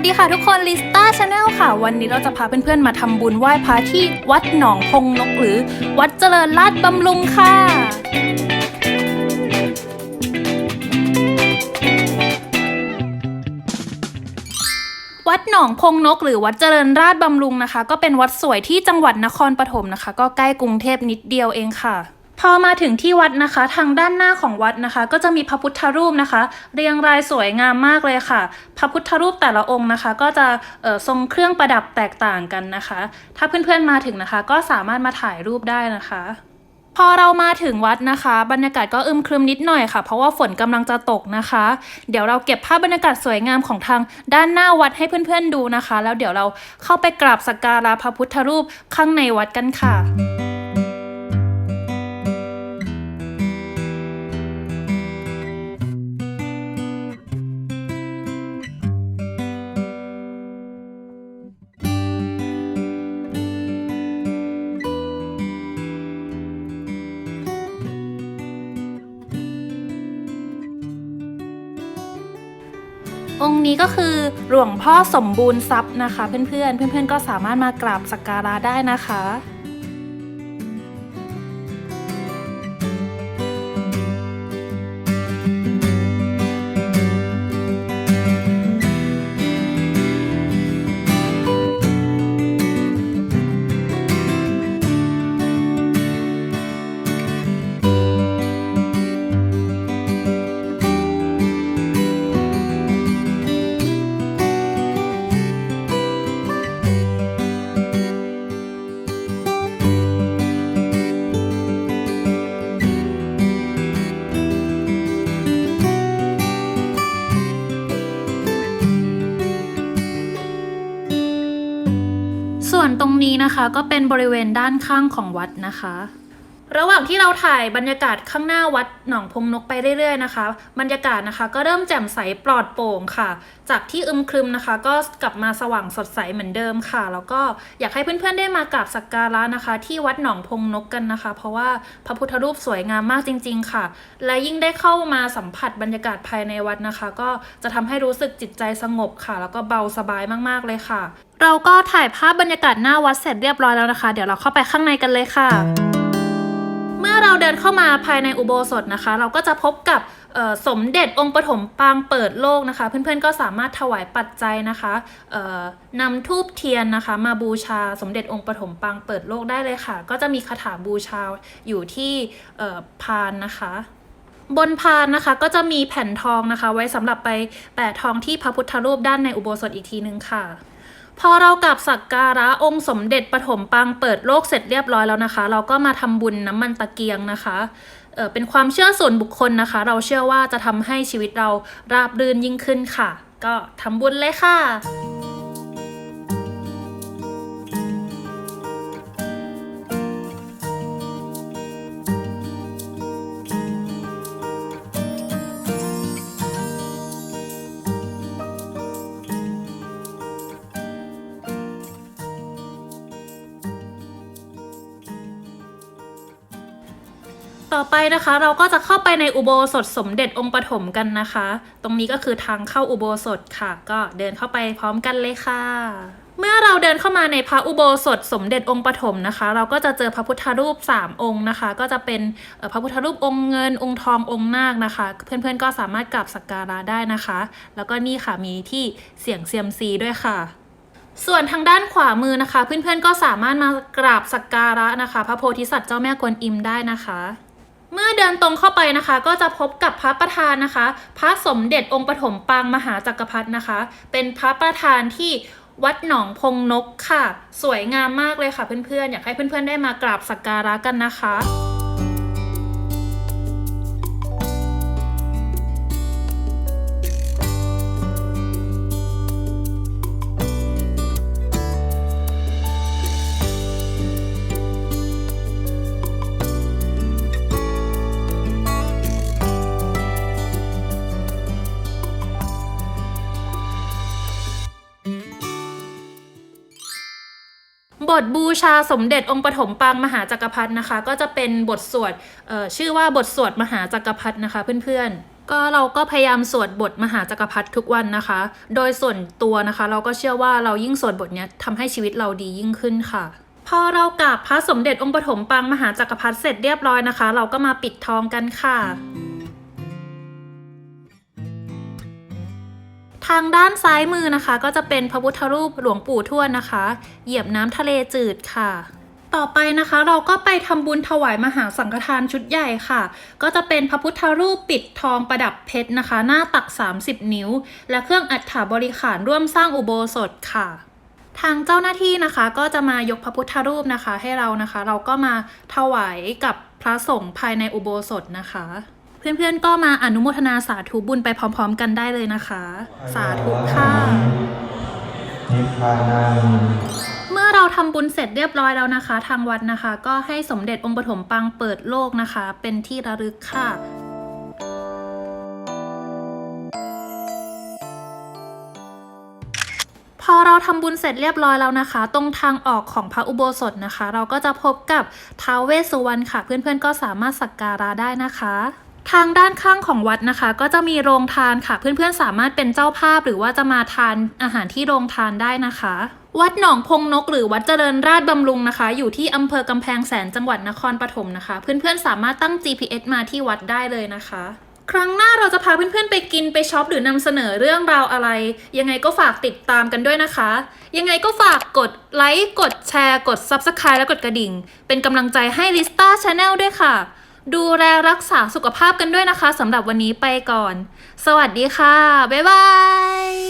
วัสดีค่ะทุกคนลิสต้าชาแนลค่ะ วันนี้เราจะพาเพื่อนๆมาทำบุญไหว้พระที่วัดหนองพงนกหรือ วัดเจริญราชบำรุงค่ะ วัดหนองพงนกหรือวัดเจริญราชบำรุงนะคะ ก็เป็นวัดสวยที่จังหวัดนครปฐมนะคะ ก็ใกล้กรุงเทพนิดเดียวเองค่ะ พอมาถึงที่วัดนะคะ ทางด้านหน้าของวัดนะคะ ก็จะมีพระพุทธรูปนะคะ เรียงรายสวยงามมากเลยค่ะ พระพุทธรูปแต่ละองค์นะคะ ก็จะทรงเครื่องประดับแตกต่างกันนะคะ ถ้าเพื่อนๆมาถึงนะคะ ก็สามารถมาถ่ายรูปได้นะคะพอเรามาถึงวัดนะคะ บรรยากาศก็อึมครึมนิดหน่อยค่ะ เพราะว่าฝนกำลังจะตกนะคะ เดี๋ยวเราเก็บภาพบรรยากาศสวยงามของทางด้านหน้าวัดให้เพื่อนๆดูนะคะ แล้วเดี๋ยวเราเข้าไปกราบสักการะพระพุทธรูปข้างในวัดกันค่ะ องค์นี้ก็คือหลวงพ่อสมบูรณ์ทรัพย์นะคะ เพื่อนๆ เพื่อนๆ ก็สามารถมากราบสักการะได้นะคะ วนตรงนี้นะคะก็เป็นบริเวณด้านข้างของวัดนะคะ ระหว่างที่เราถ่ายบรรยากาศข้างหน้าวัดหนองพงนกไปเรื่อยๆนะคะ บรรยากาศนะคะก็เริ่มแจ่มใสปลอดโปร่งค่ะ จากที่อึมครึมนะคะ ก็กลับมาสว่างสดใสเหมือนเดิมค่ะ แล้วก็อยากให้เพื่อนๆได้มากราบสักการะนะคะ ที่วัดหนองพงนกกันนะคะ เพราะว่าพระพุทธรูปสวยงามมากจริง ๆ ค่ะ และยิ่งได้เข้ามาสัมผัสบรรยากาศภายในวัดนะคะ ก็จะทำให้รู้สึกจิตใจสงบค่ะ แล้วก็เบาสบายมากๆเลยค่ะ เราก็ถ่ายภาพบรรยากาศหน้าวัดเสร็จเรียบร้อยแล้วนะคะ เดี๋ยวเราเข้าไปข้างในกันเลยค่ะ เมื่อเราเดินเข้ามาภายในอุโบสถนะคะ เราก็จะพบกับสมเด็จองค์ปฐมปางเปิดโลกนะคะ เพื่อนๆก็สามารถถวายปัจจัยนะคะนำทูบเทียนนะคะ มาบูชาสมเด็จองค์ปฐมปางเปิดโลกได้เลยค่ะ ก็จะมีคาถาบูชาอยู่ที่พานนะคะบนพานนะคะก็จะมีแผ่นทองนะคะ ไว้สำหรับไปแปะทองที่พระพุทธรูปด้านในอุโบสถอีกทีนึงค่ะ พอเรากลับสักการะองค์สมเด็จปฐมปางเปิดโลกเสร็จเรียบร้อยแล้วนะคะ เราก็มาทำบุญน้ำมันตะเกียงนะคะเออเป็นความเชื่อส่วนบุคคลนะคะ เราเชื่อว่าจะทำให้ชีวิตเราราบรื่นยิ่งขึ้นค่ะ ก็ทำบุญเลยค่ะ ต่อไปนะคะเราก็จะเข้าไปในอุโบสถสมเด็จองค์ปฐมกันนะคะ ตรงนี้ก็คือทางเข้าอุโบสถค่ะ ก็เดินเข้าไปพร้อมกันเลยค่ะ เมื่อเราเดินเข้ามาในพระอุโบสถสมเด็จองค์ปฐมนะคะ เราก็จะเจอพระพุทธรูป 3 องค์นะคะ ก็จะเป็นพระพุทธรูปองค์เงินองค์ทององค์นาคนะคะ เพื่อนๆก็สามารถกราบสักการะได้นะคะ แล้วก็นี่ค่ะมีที่เสียงเซียมซีด้วยค่ะส่วนทางด้านขวามือนะคะ เพื่อนๆก็สามารถมากราบสักการะนะคะ พระโพธิสัตว์เจ้าแม่กวนอิมได้นะคะ เมื่อเดินตรงเข้าไปนะคะ ก็จะพบกับพระประธานนะคะ พระสมเด็จองค์ปฐมปางมหาจักรพรรดินะคะ เป็นพระประธานที่วัดหนองพงนกค่ะ สวยงามมากเลยค่ะเพื่อนๆ อยากให้เพื่อนๆได้มากราบสักการะกันนะคะ บทบูชาสมเด็จองค์ปฐมปางมหาจักรพรรดินะคะ ก็จะเป็นบทสวดเอ่อชื่อว่าบทสวดมหาจักรพรรดินะคะเพื่อนๆ ก็เราก็พยายามสวดบทมหาจักรพรรดิทุกวันนะคะ โดยส่วนตัวนะคะ เราก็เชื่อว่าเรายิ่งสวดบทนี้ทำให้ชีวิตเราดียิ่งขึ้นค่ะพอเรากราบพระสมเด็จองค์ปฐมปางมหาจักรพรรดิเสร็จเรียบร้อยนะคะ เราก็มาปิดทองกันค่ะ ทางด้านซ้ายมือนะคะ ก็จะเป็นพระพุทธรูปหลวงปู่ทวดนะคะ เหยียบน้ำทะเลจืดค่ะต่อไปนะคะเราก็ไปทำบุญถวายมหาสังฆทานชุดใหญ่ค่ะ ก็จะเป็นพระพุทธรูปปิดทองประดับเพชรนะคะ หน้าตัก 30 นิ้ว และเครื่องอัฐบริขารร่วมสร้างอุโบสถค่ะ ทางเจ้าหน้าที่นะคะ ก็จะมายกพระพุทธรูปนะคะ ให้เรานะคะ เราก็มาถวายกับพระสงฆ์ภายในอุโบสถนะคะ เพื่อนๆ ก็มาอนุโมทนาสาธุบุญไปพร้อมๆ กันได้เลยนะคะ สาธุค่ะนิพพานังเมื่อเราทำบุญเสร็จเรียบร้อยแล้วนะคะ ทางวัดนะคะ ก็ให้สมเด็จองค์ปฐมปางเปิดโลกนะคะ เป็นที่ระลึกค่ะพอเราทำบุญเสร็จเรียบร้อยแล้วนะคะ ตรงทางออกของพระอุโบสถนะคะ เราก็จะพบกับท้าวเวสสุวรรณค่ะ เพื่อนๆก็สามารถสักการะได้นะคะ ทางด้านข้างของวัดนะคะ ก็จะมีโรงทานค่ะ เพื่อนๆสามารถเป็นเจ้าภาพหรือว่าจะมาทานอาหารที่โรงทานได้นะคะ วัดหนองพงนกหรือวัดเจริญราชบำรุงนะคะ อยู่ที่อำเภอกำแพงแสนจังหวัดนครปฐมนะคะ เพื่อนๆสามารถตั้ง GPS มาที่วัดได้เลยนะคะครั้งหน้าเราจะพาเพื่อนๆไปกินไปช็อปหรือนำเสนอเรื่องราวอะไร ยังไงก็ฝากติดตามกันด้วยนะคะ ยังไงก็ฝากกดไลค์กดแชร์ กด Subscribe และกดกระดิ่ง เป็นกำลังใจให้ Lista Channel ด้วยค่ะ ดูแลรักษาสุขภาพกันด้วยนะคะสำหรับวันนี้ไปก่อน สวัสดีค่ะ บ๊ายบาย